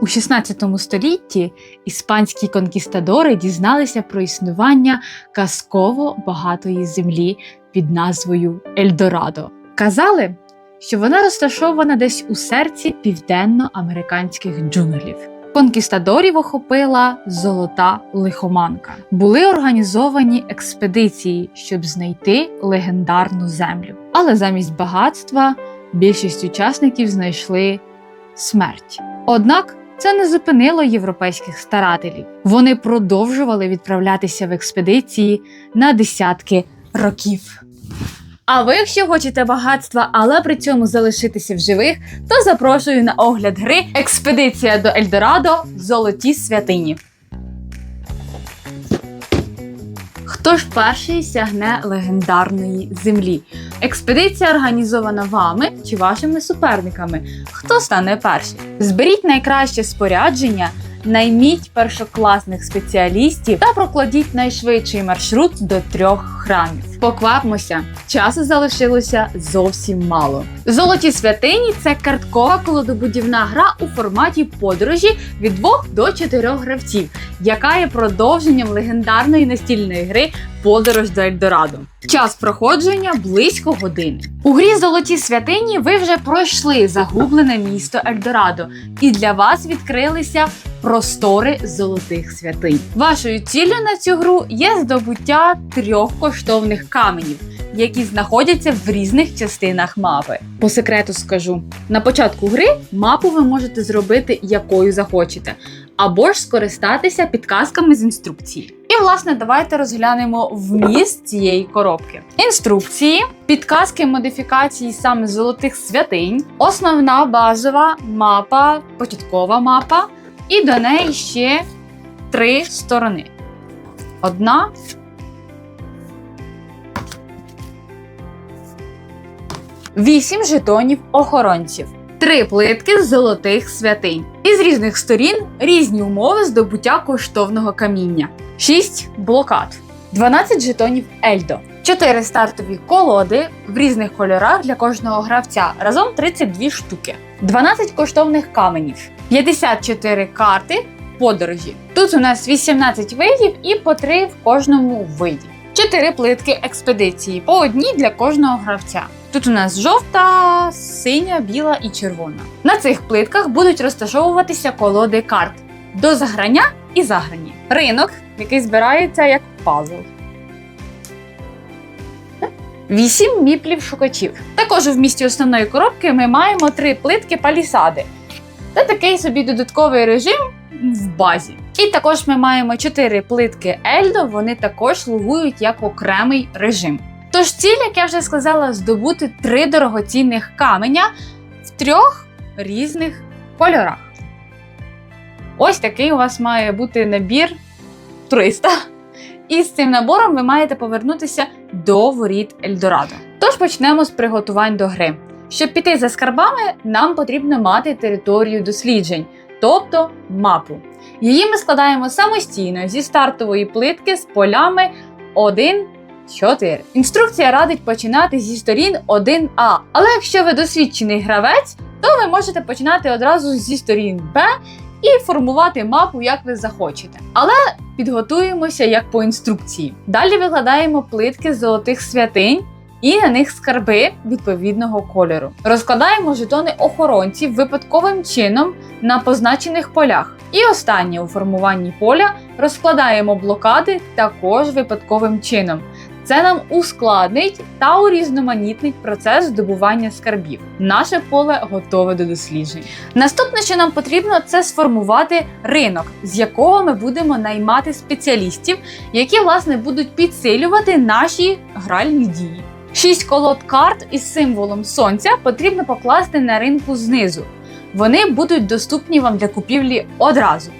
У 16 столітті іспанські конкістадори дізналися про існування казково багатої землі під назвою Ельдорадо. Казали, що вона розташована десь у серці південноамериканських джунглів. Конкістадорів охопила золота лихоманка. Були організовані експедиції, щоб знайти легендарну землю. Але замість багатства більшість учасників знайшли смерть. Однак це не зупинило європейських старателів. Вони продовжували відправлятися в експедиції на десятки років. А ви, якщо хочете багатства, але при цьому залишитися в живих, то запрошую на огляд гри Експедиція до Ельдорадо Золоті святині. Хто ж перший сягне легендарної землі? Експедиція організована вами чи вашими суперниками. Хто стане першим? Зберіть найкраще спорядження, найміть першокласних спеціалістів та прокладіть найшвидший маршрут до трьох храмів. Поквапмося, часу залишилося зовсім мало. Золоті святині це карткова колодобудівна гра у форматі подорожі від 2 до 4 гравців, яка є продовженням легендарної настільної гри Подорож до Ельдорадо. Час проходження близько години. У грі Золоті святині ви вже пройшли загублене місто Ельдорадо, і для вас відкрилися простори золотих святинь. Вашою ціллю на цю гру є здобуття трьох коштовних каменів. Які знаходяться в різних частинах мапи. По секрету скажу: на початку гри мапу ви можете зробити якою захочете, або ж скористатися підказками з інструкції. І, власне, давайте розглянемо вміст цієї коробки. Інструкції, підказки модифікації саме золотих святинь, основна базова мапа, початкова мапа, і до неї ще три сторони. Одна. Вісім жетонів охоронців, три плитки з золотих святинь. Із різних сторін різні умови здобуття коштовного каміння. 6 блокад, 12 жетонів Ельдо, 4 стартові колоди в різних кольорах для кожного гравця, разом 32 штуки, 12 коштовних каменів, 54 карти подорожі. Тут у нас 18 видів і по 3 в кожному виді. 4 плитки експедиції, по одній для кожного гравця. Тут у нас жовта, синя, біла і червона. На цих плитках будуть розташовуватися колоди карт до заграння і заграні. Ринок, який збирається як пазл. Вісім міплів шукачів. Також в місті основної коробки ми маємо три плитки палісади. Це такий собі додатковий режим в базі. І також ми маємо чотири плитки Ельдо, вони також слугують як окремий режим. Тож ціль, як я вже сказала, здобути три дорогоцінних каменя в трьох різних кольорах. Ось такий у вас має бути набір 300. І з цим набором ви маєте повернутися до воріт Ельдорадо. Тож почнемо з приготувань до гри. Щоб піти за скарбами, нам потрібно мати територію досліджень, тобто мапу. Її ми складаємо самостійно зі стартової плитки з полями 1. 4. Інструкція радить починати зі сторін 1А. Але якщо ви досвідчений гравець, то ви можете починати одразу зі сторін Б і формувати мапу, як ви захочете. Але підготуємося як по інструкції. Далі викладаємо плитки з золотих святинь. І на них скарби відповідного кольору. Розкладаємо жетони охоронців випадковим чином на позначених полях. І останнє у формуванні поля розкладаємо блокади також випадковим чином. Це нам ускладнить та урізноманітнить процес здобування скарбів. Наше поле готове до досліджень. Наступне, що нам потрібно, це сформувати ринок, з якого ми будемо наймати спеціалістів, які власне будуть підсилювати наші гральні дії. Шість колод карт із символом сонця потрібно покласти на ринку знизу. Вони будуть доступні вам для купівлі одразу.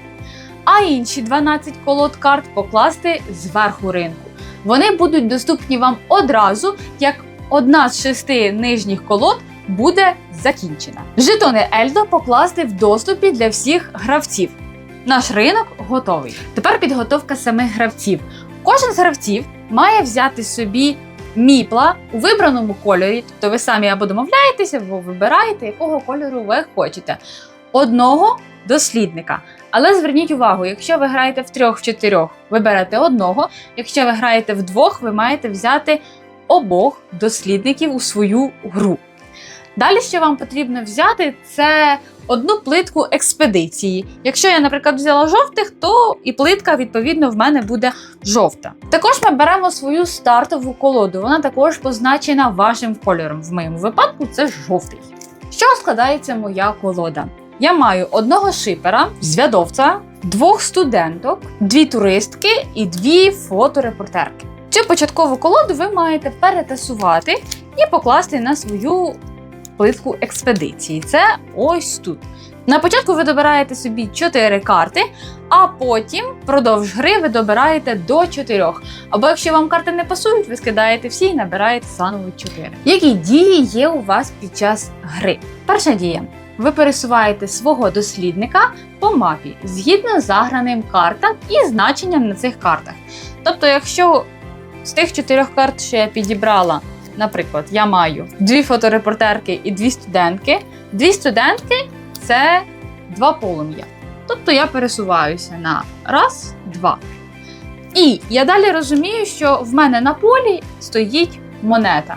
А інші 12 колод карт покласти зверху ринку. Вони будуть доступні вам одразу, як одна з шести нижніх колод буде закінчена. Жетони Ельдо покласти в доступі для всіх гравців. Наш ринок готовий. Тепер підготовка самих гравців. Кожен з гравців має взяти собі міпла у вибраному кольорі, тобто ви самі або домовляєтеся, або вибираєте, якого кольору ви хочете. Одного дослідника. Але зверніть увагу, якщо ви граєте в трьох в чотирьох, ви берете одного. Якщо ви граєте в двох, ви маєте взяти обох дослідників у свою гру. Далі, що вам потрібно взяти, це одну плитку експедиції. Якщо я, наприклад, взяла жовтих, то і плитка, відповідно, в мене буде жовта. Також ми беремо свою стартову колоду. Вона також позначена вашим кольором. В моєму випадку це жовтий. Що складається моя колода? Я маю одного шипера, зв'ядовця, двох студенток, дві туристки і дві фоторепортерки. Цю початкову колоду ви маєте перетасувати і покласти на свою плитку експедиції. Це ось тут. На початку ви добираєте собі 4 карти, а потім впродовж гри ви добираєте до 4. Або якщо вам карти не пасують, ви скидаєте всі і набираєте заново 4. Які дії є у вас під час гри? Перша дія. Ви пересуваєте свого дослідника по мапі згідно з заграним картам і значенням на цих картах. Тобто, якщо з тих чотирьох карт, що я підібрала, наприклад, я маю дві фоторепортерки і дві студентки. Дві студентки це два полум'я. Тобто я пересуваюся на раз, два. І я далі розумію, що в мене на полі стоїть монета.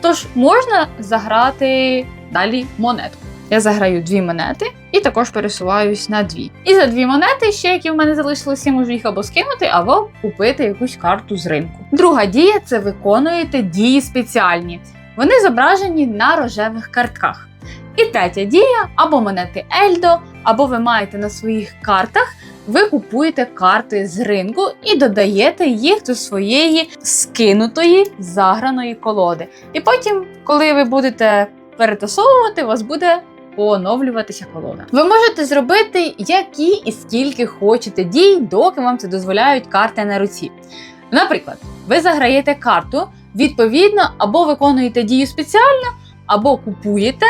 Тож можна заграти далі монетку. Я заграю дві монети і також пересуваюсь на дві. І за дві монети, ще які в мене залишилися, я можу їх або скинути, або купити якусь карту з ринку. Друга дія це виконуєте дії спеціальні. Вони зображені на рожевих картках. І третя дія або монети Ельдо, або ви маєте на своїх картах. Ви купуєте карти з ринку і додаєте їх до своєї скинутої заграної колоди. І потім, коли ви будете перетасовувати, у вас буде пооновлюватися колода. Ви можете зробити які і скільки хочете дій, доки вам це дозволяють карти на руці. Наприклад, ви заграєте карту, відповідно, або виконуєте дію спеціально, або купуєте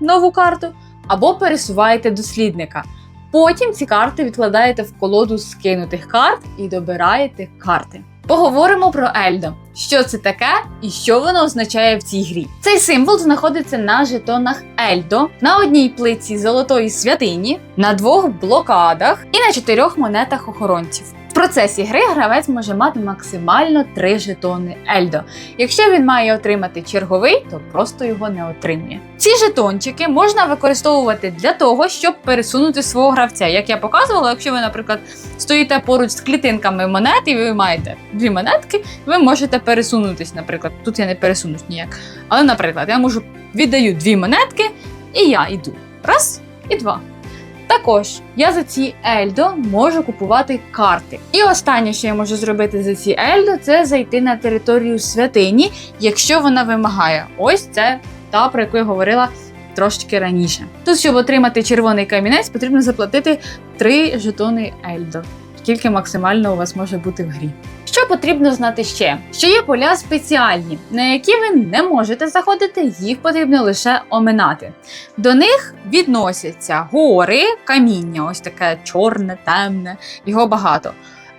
нову карту, або пересуваєте дослідника. Потім ці карти відкладаєте в колоду скинутих карт і добираєте карти. Поговоримо про Ельдо. Що це таке і що воно означає в цій грі? Цей символ знаходиться на жетонах Ельдо, на одній плиці золотої святині, на двох блокадах і на чотирьох монетах охоронців. Процесі гри гравець може мати максимально три жетони Ельдо. Якщо він має отримати черговий, то просто його не отримує. Ці жетончики можна використовувати для того, щоб пересунути свого гравця. Як я показувала, якщо ви, наприклад, стоїте поруч з клітинками монет, і ви маєте дві монетки, ви можете пересунутись. Наприклад, тут я не пересунусь ніяк. Але, наприклад, я можу віддаю дві монетки, і я йду. Раз і два. Також я за ці Ельдо можу купувати карти. І останнє, що я можу зробити за ці Ельдо, це зайти на територію святині, якщо вона вимагає. Ось це та, про яку я говорила трошечки раніше. Тут, щоб отримати червоний камінець, потрібно заплатити 3 жетони Ельдо. Скільки максимально у вас може бути в грі. Що потрібно знати ще? Що є поля спеціальні, на які ви не можете заходити, їх потрібно лише оминати. До них відносяться гори, каміння, ось таке чорне, темне, його багато.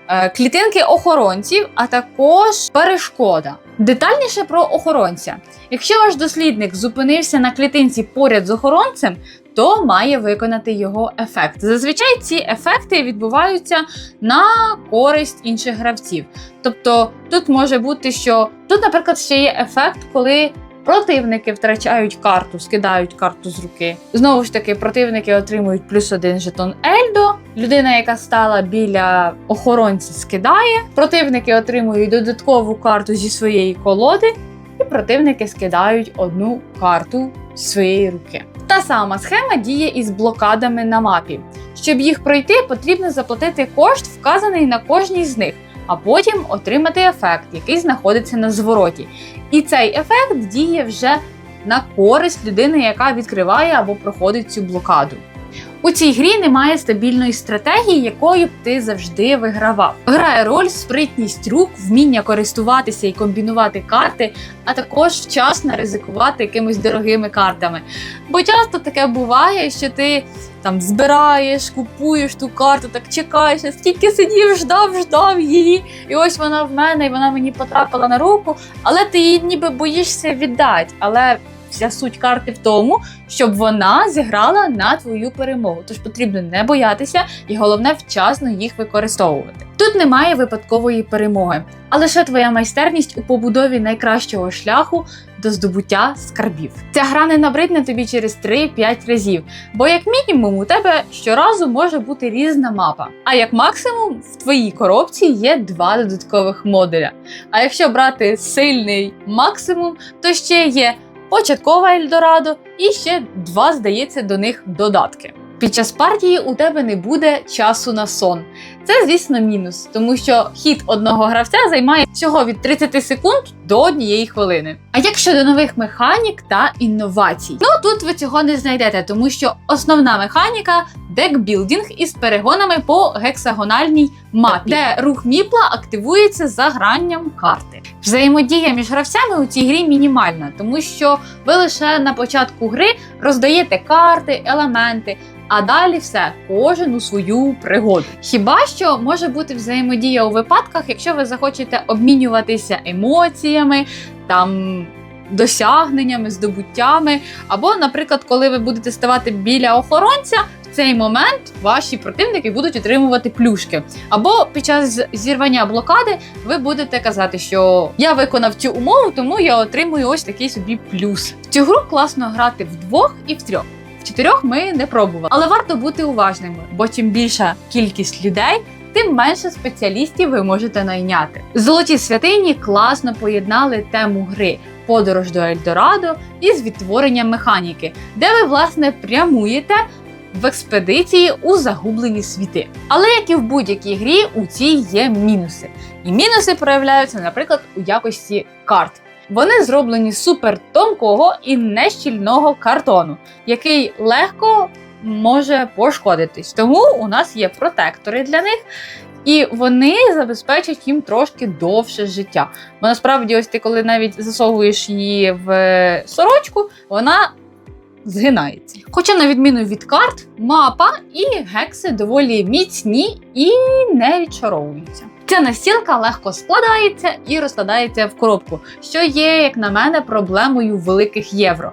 Е, Клітинки охоронців, а також перешкода. Детальніше про охоронця. Якщо ваш дослідник зупинився на клітинці поряд з охоронцем, то має виконати його ефект. Зазвичай ці ефекти відбуваються на користь інших гравців. Тобто тут може бути, що тут, наприклад, ще є ефект, коли противники втрачають карту, скидають карту з руки. Знову ж таки, противники отримують плюс один жетон Ельдо. Людина, яка стала біля охоронця, скидає. Противники отримують додаткову карту зі своєї колоди, і противники скидають одну карту з своєї руки. Та сама схема діє із блокадами на мапі. Щоб їх пройти, потрібно заплатити кошт, вказаний на кожній з них, а потім отримати ефект, який знаходиться на звороті. І цей ефект діє вже на користь людини, яка відкриває або проходить цю блокаду. У цій грі немає стабільної стратегії, якою б ти завжди вигравав. Грає роль спритність рук, вміння користуватися і комбінувати карти, а також вчасно ризикувати якимись дорогими картами. Бо часто таке буває, що ти там збираєш, купуєш ту карту, так чекаєш, скільки сидів, ждав, ждав її, і ось вона в мене, і вона мені потрапила на руку, але ти її ніби боїшся віддати. Але вся суть карти в тому, щоб вона зіграла на твою перемогу. Тож потрібно не боятися і головне вчасно їх використовувати. Тут немає випадкової перемоги, а лише твоя майстерність у побудові найкращого шляху до здобуття скарбів. Ця гра не набридне тобі через 3-5 разів, бо як мінімум у тебе щоразу може бути різна мапа. А як максимум в твоїй коробці є два додаткових модуля. А якщо брати сильний максимум, то ще є початкова Ельдорадо і ще два, здається, до них додатки. Під час партії у тебе не буде часу на сон. Це, звісно, мінус, тому що хід одного гравця займає всього від 30 секунд до однієї хвилини. А як щодо нових механік та інновацій? Ну тут ви цього не знайдете, тому що основна механіка декбілдінг із перегонами по гексагональній мапі, де рух міпла активується за гранням карти. Взаємодія між гравцями у цій грі мінімальна, тому що ви лише на початку гри роздаєте карти, елементи. А далі все, кожен у свою пригоду. Хіба що може бути взаємодія у випадках, якщо ви захочете обмінюватися емоціями, там досягненнями, здобуттями, або, наприклад, коли ви будете ставати біля охоронця, в цей момент ваші противники будуть отримувати плюшки. Або під час зірвання блокади ви будете казати, що я виконав цю умову, тому я отримую ось такий собі плюс. В цю гру класно грати вдвох і втрьох. В чотирьох ми не пробували, але варто бути уважними, бо чим більша кількість людей, тим менше спеціалістів ви можете найняти. Золоті святині класно поєднали тему гри подорож до Ельдорадо із відтворенням механіки, де ви власне прямуєте. В експедиції у загублені світи. Але як і в будь-якій грі, у цій є мінуси. І мінуси проявляються, наприклад, у якості карт. Вони зроблені супер тонкого і нещільного картону, який легко може пошкодитись. Тому у нас є протектори для них. І вони забезпечать їм трошки довше життя. Бо насправді, ось ти, коли навіть засовуєш її в е, сорочку, вона згинається. Хоча, на відміну від карт, мапа і гекси доволі міцні і не відчаровуються. Ця настілка легко складається і розкладається в коробку, що є, як на мене, проблемою великих євро.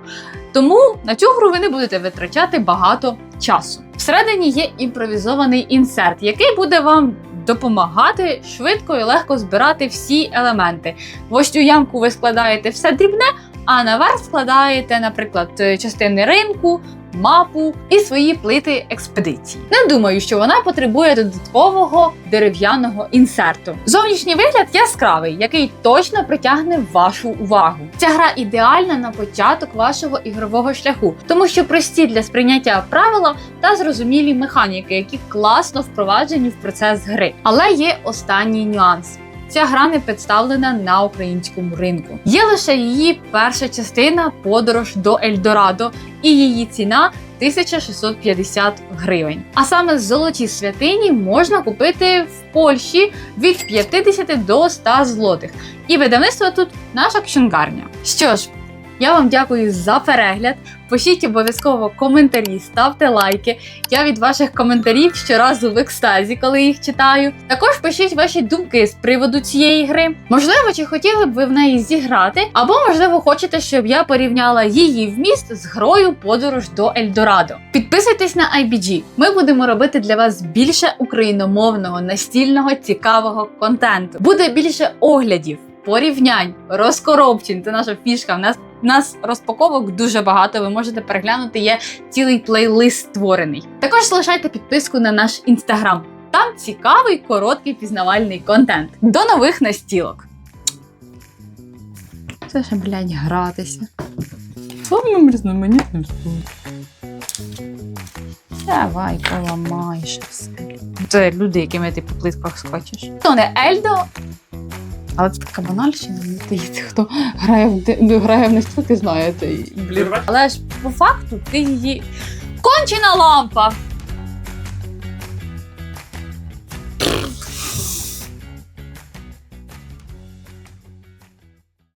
Тому на цю гру ви не будете витрачати багато часу. Всередині є імпровізований інсерт, який буде вам допомагати швидко і легко збирати всі елементи. В ось цю ямку ви складаєте все дрібне, а наверх складаєте, наприклад, частини ринку, мапу і свої плити експедиції. Не думаю, що вона потребує додаткового дерев'яного інсерту. Зовнішній вигляд яскравий, який точно притягне вашу увагу. Ця гра ідеальна на початок вашого ігрового шляху, тому що прості для сприйняття правила та зрозумілі механіки, які класно впроваджені в процес гри. Але є останній нюанс. Ця гра не представлена на українському ринку. Є лише її перша частина подорож до Ельдорадо, і її ціна 1650 гривень. А саме золоті святині можна купити в Польщі від 50 до 100 злотих. І видавництво тут наша кщунгарня. Що ж, я вам дякую за перегляд. Пишіть обов'язково коментарі, ставте лайки. Я від ваших коментарів щоразу в екстазі, коли їх читаю. Також пишіть ваші думки з приводу цієї гри. Можливо, чи хотіли б ви в неї зіграти, або можливо хочете, щоб я порівняла її вміст з грою Подорож до Ельдорадо. Підписуйтесь на IBG. Ми будемо робити для вас більше україномовного, настільного, цікавого контенту. Буде більше оглядів. Порівнянь, розкоробчин, це наша фішка. В нас у нас розпаковок дуже багато. Ви можете переглянути. Є цілий плейлист створений. Також залишайте підписку на наш інстаграм. Там цікавий, короткий пізнавальний контент. До нових настілок. Це ще, блядь, гратися. Повним різноманітним столом. Давай, поламай ще все. Це люди, якими ти по плитках скочиш. То не Ельдо, але це така банальщина, здається, хто грає в де- грає в настілки, знаєте. Але ж по факту ти її. Кончена лампа!